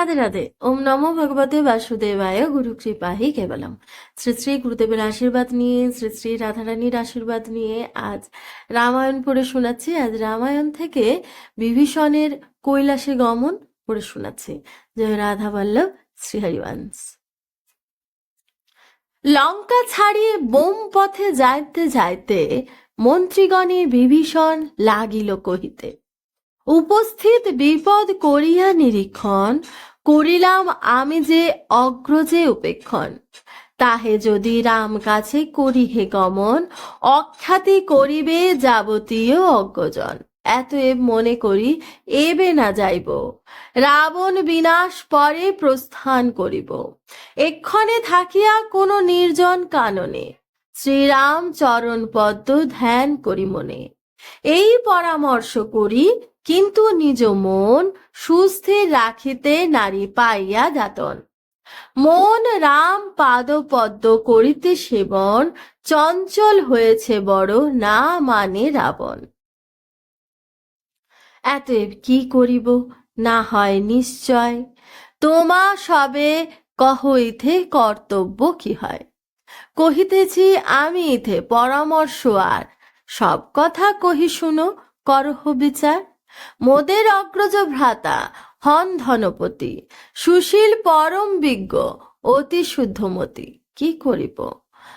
রাধে রাধে। ওম নমো ভগবতে বাসুদেবায় গুরু কৃপাহি কেবলম। শ্রী শ্রী গুরুদেবের আশীর্বাদ নিয়ে, শ্রী শ্রী রাধারানীর আশীর্বাদ নিয়ে আজ রামায়ণ পড়ে শোনাচ্ছি। আজ রামায়ণ থেকে বিভীষণের কৈলাসে গমন পড়ে শোনাচ্ছি। জয় রাধা বল্লভ, শ্রী হরিবংশ। লঙ্কা ছাড়িয়ে বোম পথে যাইতে যাইতে মন্ত্রীগণে বিভীষণ লাগিল কহিতে। উপস্থিত বিপদ করিয়া নিরীক্ষণ করিলাম আমি যে অগ্রজে উপেক্ষণ। তাহে যদি রাম কাছে করিহে গমন, অখ্যাতি করিবে যাবতীয় অজ্ঞজন এতএব মনে করি, এবে না যাইব। রাবণ বিনাশ পরে প্রস্থান করিব। এক্ষণে থাকিয়া কোনো নির্জন কাননে। শ্রীরাম চরণ পদ্ম ধ্যান করি মনে। এই পরামর্শ করি কিন্তু নিজ মন সুস্থির রাখিতে নারী পাইয়া যাতন। মন রাম পাদ পদ্ম করিতে সেবন, চঞ্চল হয়েছে বড় না মানে রাবণ। এতএব কি করিব? না হয় নিশ্চয়। তোমা সবে কহ ইথে কর্তব্য কি হয়? কহিতেছি আমি ইথে পরামর্শ আর। সব কথা কহি শুনো, করহ বিচার। মোদের অগ্রজ ভ্রাতা হন ধনপতি, সুশীল পরম বিজ্ঞ, অতি শুদ্ধমতি। কি করিব?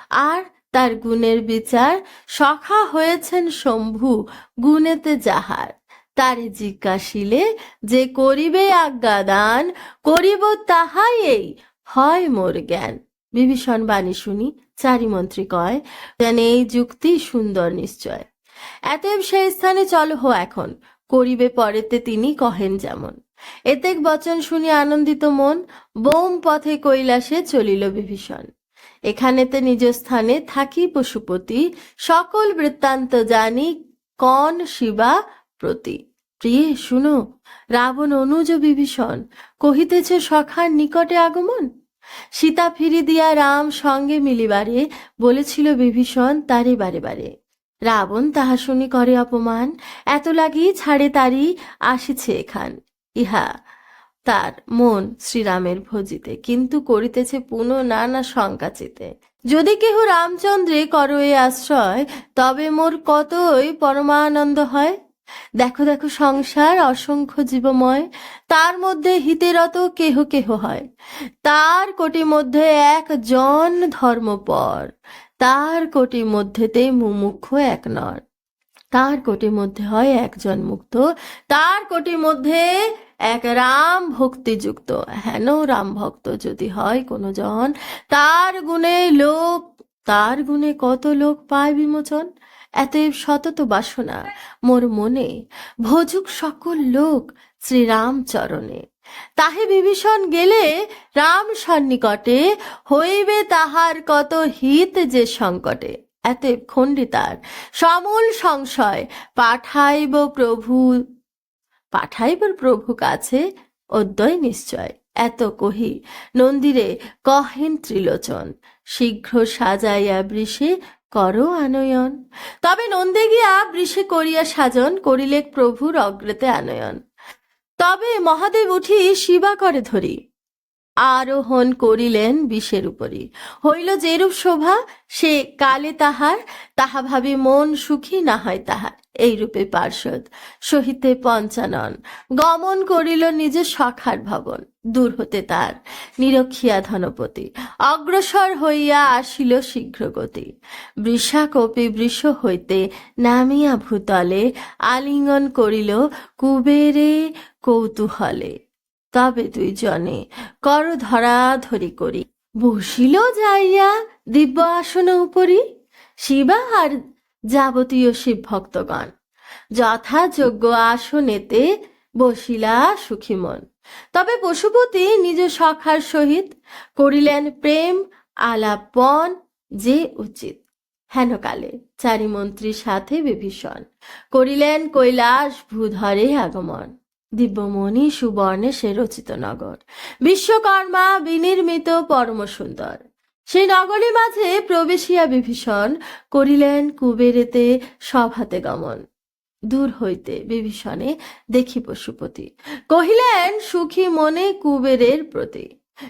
আর তার গুণের বিচার সখা হয়েছেন শম্ভু, গুণেতে যাহার। তারে জিজ্ঞাসিলে যে করিবে আজ্ঞা দান, করিব তাহাই এই, হয় মোর জ্ঞান। বিভীষণ বাণী শুনি চারি মন্ত্রী কয়, যেন এই যুক্তি সুন্দর নিশ্চয়। এতএব সেই স্থানে চলো হো এখন। করিবে পরেতে তিনি কহেন যেমন। এতেক বচন শুনি আনন্দিত মন বোম পথে কৈলাসে চলিল বিভীষণ। এখানেতে নিজ স্থানে থাকি পশুপতি, সকল বৃত্তান্ত জানি কন শিবা প্রতি। প্রিয়ে, শুনো, রাবণ অনুজ বিভীষণ, কহিতেছে সখার নিকটে আগমন? সীতা ফিরি দিয়া রাম সঙ্গে মিলিবারে, বলেছিল বিভীষণ তারে বারে বারে। রাবণ তাহা শুনি করে অপমান। এত লাগি ছাড়ে তারি আসিছে এখান। ইহা, তার মন শ্রীরামের ভজিতে, কিন্তু করিতেছে পুনঃ নানা শঙ্কা চিতে। যদি কেহ রামচন্দ্রে করো এ আশ্রয়, তবে মোর কতই পরমানন্দ হয়? দেখো দেখো, সংসার অসংখ্য জীবময়। তার মধ্যে হিতেরত কেহ কেহ হয়? তার কোটি মধ্যে এক জন ধর্মপর। তার কোটি মধ্যেতে মুমুক্ষ এক নর। তার কোটি মধ্যে হয় একজন মুক্ত, তার কোটি মধ্যে এক রাম ভক্তিযুক্ত। হেন রাম ভক্ত যদি হয় কোনো জন তার গুণে লোক, তার গুণে কত লোক পায় বিমোচন? এতএব সতত বাসনা, মোর মনে, ভোজুক সকল লোক শ্রীরাম চরণে তাহে বিভীষণ গেলে রাম সন্নিকটে হইবে তাহার কত হিত যে সংকটে। এতএব খণ্ডিতার সমূল সংশয়, পাঠাইব প্রভু পাঠাইব প্রভু কাছে অদ্বয় নিশ্চয়। এত কহি নন্দিরে, কহেন ত্রিলোচন, শীঘ্র সাজাইয়া বৃষে করো আনয়ন। তবে নন্দে গিয়া বৃষে করিয়া সাজন, করিলেক প্রভুর অগ্রতে আনয়ন। তবে মহাদেব উঠি শিবা করে ধরি। আরোহণ করিলেন বিষের উপরই। হইল যেরূপ শোভা, সে কালে তাহার, তাহা ভাবি মন সুখী না হয় তাহার। এই রূপে পার্শ্বদ, সহিতে পঞ্চানন। গমন করিল নিজের সখার ভবন। দূর হতে তার। নিরক্ষিয়া ধনপতি, অগ্রসর হইয়া আসিল শীঘ্রগতি। বৃষা কপি বৃষ হইতে নামিয়া ভূতলে আলিঙ্গন করিল কুবেরে কৌতূহলে। তবে দুইজনে কর ধরা ধরি করি। বসিল যাইয়া দিব্য আসন উপরি, শিবা আর যাবতীয় শিব ভক্তগণ। যথাযোগ্য আসনেতে বসিলা সুখী মন। তবে পশুপতি নিজ সখার সহিত করিলেন প্রেম আলাপন যে উচিত। হেনকালে চারি মন্ত্রীর সাথে বিভীষণ করিলেন কৈলাস ভূধরে আগমন। দিব্যমণি সুবর্ণে সে রচিত নগর। বিশ্বকর্মা বিনির্মিত পরম সুন্দর। সেই নগরী মাঝে প্রবেশিয়া বিভীষণ করিলেন কুবেরেতে সভাতে গমন। দূর হইতে বিভীষণে দেখি পশুপতি। কহিলেন, সুখী মনে কুবেরের প্রতি।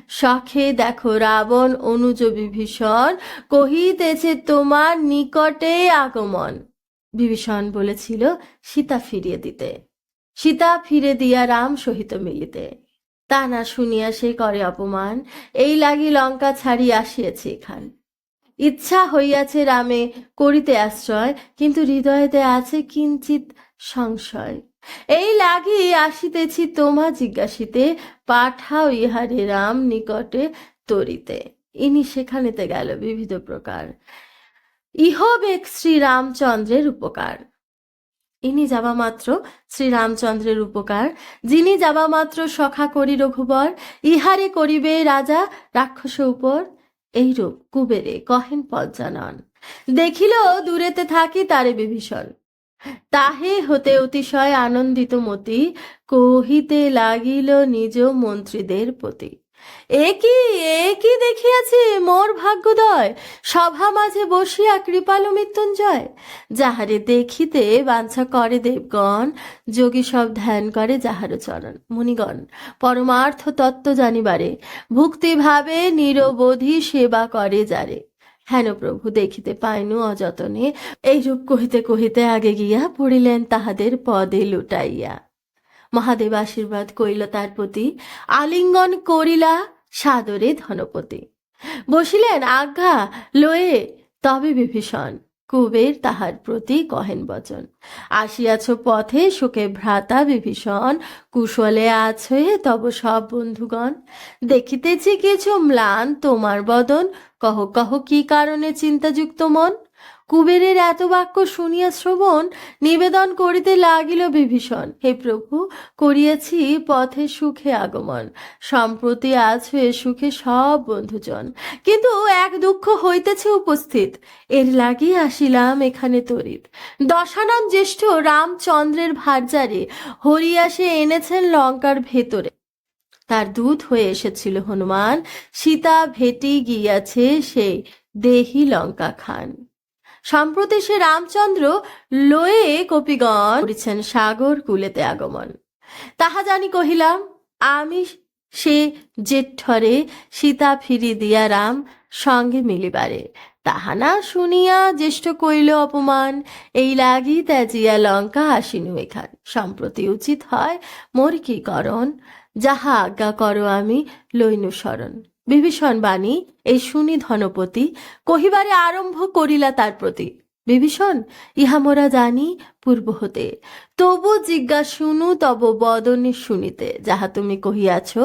শখে দেখো রাবণ অনুজ বিভীষণ, কহিতেছে তোমার নিকটে আগমন। বিভীষণ বলেছিল, সীতা ফিরিয়ে দিতে। সীতা ফিরে দিয়া রাম সহিত মিলিতে। তা না শুনিয়া সে করে অপমান। এই লাগি লঙ্কা ছাড়ি আসিয়াছে এখান। ইচ্ছা হইয়াছে রামে করিতে আশ্রয়, কিন্তু হৃদয়তে আছে কিঞ্চিত সংশয়। এই লাগি আসিতেছি তোমা জিজ্ঞাসিতে, পাঠাও ইহারে রাম নিকটে তরিতে। ইনি সেখানেতে গেল বিবিধ প্রকার। ইহবেক শ্রীরামচন্দ্রের উপকার। ইনি যাবা মাত্র শ্রীরামচন্দ্রের উপকার। যিনি যাবা মাত্র সখা করি রঘুবর, ইহারে করিবে রাজা রাক্ষস উপর। এইরূপ কুবেরে কহেন পজ্জানন দেখিল দূরেতে থাকি তারে বিভীষণ। তাহে হতে অতিশয় আনন্দিত মতি, কহিতে লাগিল নিজ মন্ত্রীদের প্রতি। এ কি এ কি দেখিয়াছি মোর ভাগ্যোদয়? সভা মাঝে বসিয়া কৃপালু মৃত্যুঞ্জয়। যাহারে দেখিতে বাঞ্ছা করে দেবগণ, যোগী সব ধ্যান করে যাহার চরণ। মুনিগণ, পরমার্থ তত্ত্ব জানিবারে ভক্তি ভাবে নিরবধি সেবা করে যারে। হেন প্রভু দেখিতে পাইনু অযতনে, এইরূপ কহিতে কহিতে আগে গিয়া পড়িলেন তাহাদের পদে লুটাইয়া। মহাদেব আশীর্বাদ করিল তার প্রতি। আলিঙ্গন করিলা সাদরে ধনপতি। বসিলেন আজ্ঞা লয়ে, তবে বিভীষণ, কুবের তাহার প্রতি কহেন বচন। আসিয়াছ পথে শোকে ভ্রাতা বিভীষণ, কুশলে আছে তব সব বন্ধুগণ। দেখিতেছি কিছু ম্লান তোমার বদন, কহ কহ কি কারণে চিন্তাযুক্ত মন? কুবেরের এত বাক্য শুনিয়া শ্রবণ নিবেদন করিতে লাগিল বিভীষণ। হে প্রভু, করিয়াছি পথে সুখে আগমন। সম্প্রতি আছে সুখে সব বন্ধুজন। কিন্তু এক দুঃখ হইতেছে উপস্থিত। এর লাগি আসিলাম এখানে তরিত দশানন জ্যেষ্ঠ রামচন্দ্রের ভার্যারে হরিয়াসে এনেছেন লঙ্কার ভেতরে। তার দূত হয়ে এসেছিল হনুমান। সীতা ভেটি গিয়াছে সেই দেহি লঙ্কা খান। সম্প্রতি সে রামচন্দ্র লয়ে কপিগণ করিছেন সাগর কুলেতে আগমন। তাহা জানি কহিলাম, আমি সে জেঠরে সীতা ফিরি দিয়া রাম সঙ্গে মিলিবারে। তাহা না শুনিয়া জ্যেষ্ঠ কইল অপমান, এই লাগি ত্যাজিয়া লঙ্কা আসিনু এখান। সম্প্রতি উচিত হয় মোর কি করণ, যাহা আজ্ঞা করো আমি লইনু শরণ। বিভীষণ বাণী, এই শুনি ধনপতি, কহিবারে আরম্ভ করিলা তার প্রতি। বিভীষণ, ইহা মোরা জানি পূর্ব হতে। তবু জিজ্ঞাসুনু তব বদনে শুনিতে, যাহা তুমি কহিয়াছ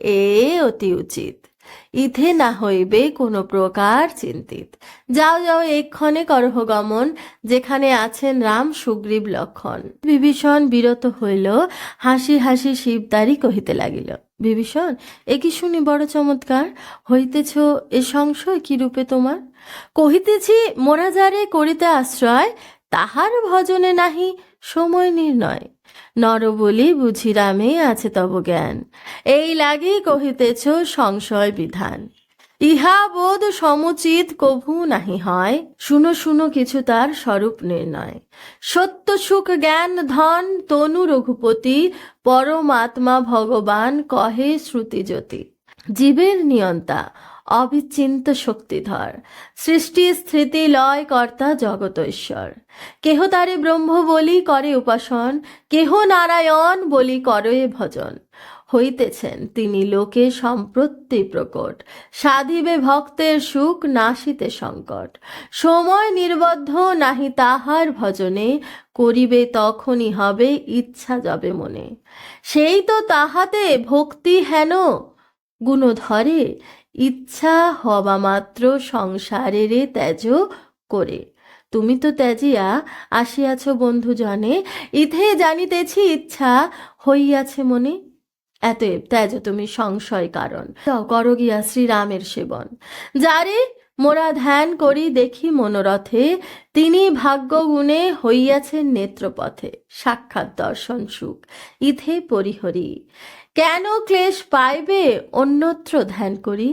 এ অতি উচিত। ইথে না হইবে কোনো প্রকার চিন্তিত। যাও যাও, এক্ষণে করহগমন যেখানে আছেন রাম সুগ্রীব লক্ষণ। বিভীষণ বিরত হইল, হাসি হাসি শিবদারি কহিতে লাগিল, বিভীষণ, এ কি শুনি বড় চমৎকার? হইতেছ এ সংশয় কি রূপে তোমার? কহিতেছি, মোরা যারে করিতে আশ্রয়, তাহার ভজনে নাহি সময় নির্ণয়। নর বলি বুঝি রামে আছে তব জ্ঞান এই লাগে কহিতেছ সংশয় বিধান। ইহা বোধ সমুচিত কভু নাহি হয়, শুনো শুনো কিছু তার স্বরূপ নির্ণয়। সত্য, সুখ, জ্ঞান, ধন, তনু, রঘুপতি, পরমাত্মা, ভগবান, কহে শ্রুতিজ্যোতি। জীবের নিয়ন্তা অবিচিন্ত শক্তিধর। সৃষ্টি স্থিতি লয় কর্তা জগত ঈশ্বর। কেহ তারে ব্রহ্ম বলি করে উপাসন, কেহ নারায়ণ বলি করে ভজন। হইতেছেন তিনি লোকে সম্প্রতি প্রকট। সাধিবে ভক্তের সুখ, নাশিতে সংকট। সময় নির্বদ্ধ নাহি তাহার ভজনে, করিবে তখনই হবে ইচ্ছা যাবে মনে। সেই তো তাহাতে ভক্তি হেন গুণ ধরে ইচ্ছা হওয়া মাত্র সংসারেরে ত্যাজ করে। তুমি তো ত্যাজিয়া, আসিয়াছ বন্ধুজনে ইথে জানিতেছি ইচ্ছা হইয়াছে মনে। এতএব ত্যাজ তুমি সংশয় কারণ। করো গিয়া শ্রীরামের সেবন। যারে মোরা ধ্যান করি দেখি মনোরথে, তিনি ভাগ্যগুণে হইয়াছেন নেত্রপথে। সাক্ষাৎ দর্শন সুখ ইথে পরিহরি। কেন ক্লেশ পাইবে? অন্যত্র ধ্যান করি।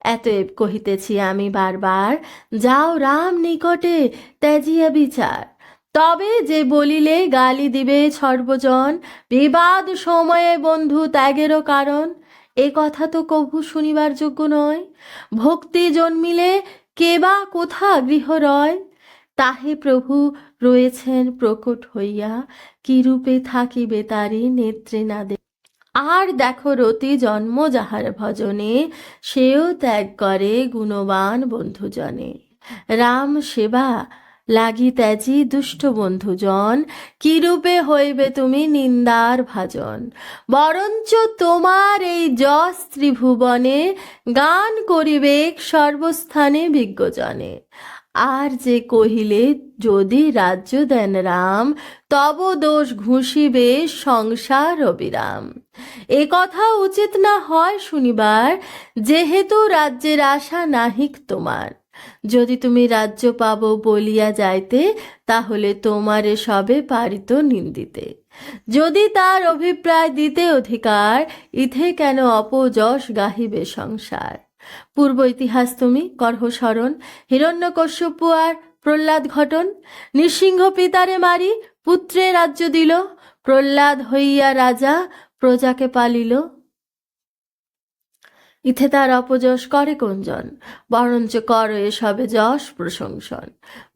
এতএব কহিতেছি আমি বারবার, যাও রাম নিকটে ত্যাজিয়া বিচার। তবে যে বলিলে গালি দিবে সর্বজন, বিবাদ সময়ে বন্ধু ত্যাগেরও কারণ। এ কথা তো কভু শুনিবার যোগ্য নয়। ভক্তি জন্মিলে কে বা কোথা গৃহ রয়? তাহে প্রভু রয়েছেন প্রকট হইয়া কি রূপে থাকিবে তারি নেত্রে না আর দেখো রতি জন্ম যাহার ভজনে, সেও ত্যাগ করে গুণবান বন্ধুজনে। রাম সেবা লাগি ত্যাজি দুষ্ট বন্ধুজন, কিরূপে হইবে তুমি নিন্দার ভাজন? বরঞ্চ তোমার এই যশ ত্রিভুবনে গান করিবে সর্বস্থানে বিজ্ঞজনে। আর যে কহিলে, যদি রাজ্য দেন রাম, তব দোষ ঘুষিবে সংসার অবিরাম। এ কথা উচিত না হয় শুনিবার, যেহেতু রাজ্যের আশা নাহিক তোমার। যদি তুমি রাজ্য পাব বলিয়া যাইতে, তাহলে তোমারে সবে পারিত নিন্দিতে। যদি তার অভিপ্রায় দিতে অধিকার, ইথে কেন অপযশ গাহিবে সংসার? পূর্ব ইতিহাস তুমি করহসরণ হিরণ্যকশ্যপু আর প্রহ্লাদ ঘটন, নৃসিংহ পিতারে মারি, পুত্রে রাজ্য দিল, প্রহ্লাদ হইয়া রাজা প্রজাকে পালিল। ইথে তার অপযশ করে কোনজন? বরঞ্চ কর এ সবে যশ প্রশংসন।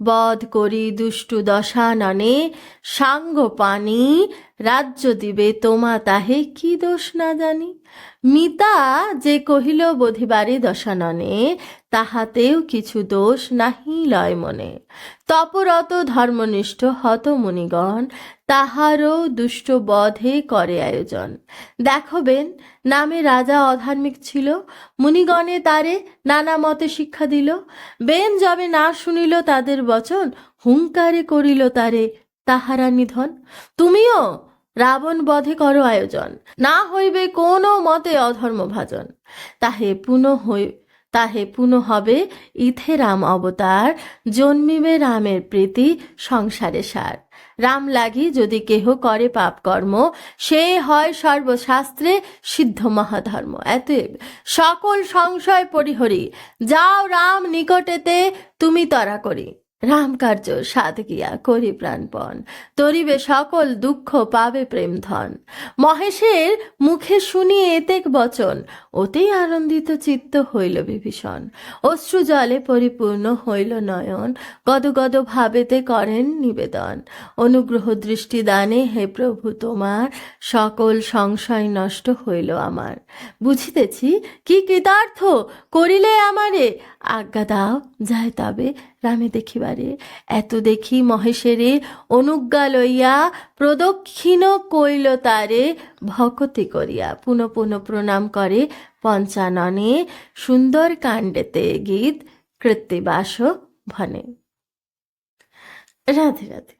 বধ করি দুষ্টু দশাননে সাঙ্গ পানি রাজ্য দিবে তোমা তাহে কি দোষ না জানি। মিতা যে কহিল বধিবারে দশাননে, তাহাতেও কিছু দোষ নাহি লয় মনে। তপরত ধর্মনিষ্ঠ হত মুনিগণ, তাহারও দুষ্ট বধে করে আয়োজন। দেখবেন নামে রাজা অধার্মিক ছিল। মুনিগণে তারে নানা মতে শিক্ষা দিল। বেন যবে না শুনিল তাদের বচন, হুঙ্কারে করিল তারে তাহারা নিধন তুমিও রাবণ বধে করো আয়োজন, না হইবে কোনো মতে অধর্ম ভাজন। তাহে পুনঃ হই, তাহে পুনঃ হবে ইথে রাম অবতার, জন্মিবে রামের প্রীতি, সংসারে সার। রাম লাগি যদি কেহ করে পাপ কর্ম সে হয় সর্বশাস্ত্রে সিদ্ধ মহাধর্ম। এতএব সকল সংশয় পরিহরি, যাও রাম নিকটেতে তুমি তরা করি রাম কার্য সাধ গিয়া করি প্রাণপণ তরিবে সকল দুঃখ পাবে প্রেম ধন মহেশের মুখে শুনি এতেক বচন ওতেই আনন্দিত চিত্ত হইল বিভীষণ। অশ্রু জলে পরিপূর্ণ হইল নয়ন গদ গদ ভাবেতে করেন নিবেদন। অনুগ্রহ দৃষ্টি দানে হে প্রভু তোমার, সকল সংশয় নষ্ট হইল আমার। বুঝিতেছি কি কৃতার্থ করিলে আমারে? আজ্ঞা দাও, যায় তবে রামে দেখিবারে। এত দেখি মহেশেরে অনুজ্ঞা লইয়া প্রদক্ষিণ কইল তারে। ভকতি করিয়া পুনঃ পুনঃ প্রণাম করে পঞ্চাননে সুন্দর কাণ্ডেতে গীত কৃত্তিবাস ভনে। রাধে রাধে।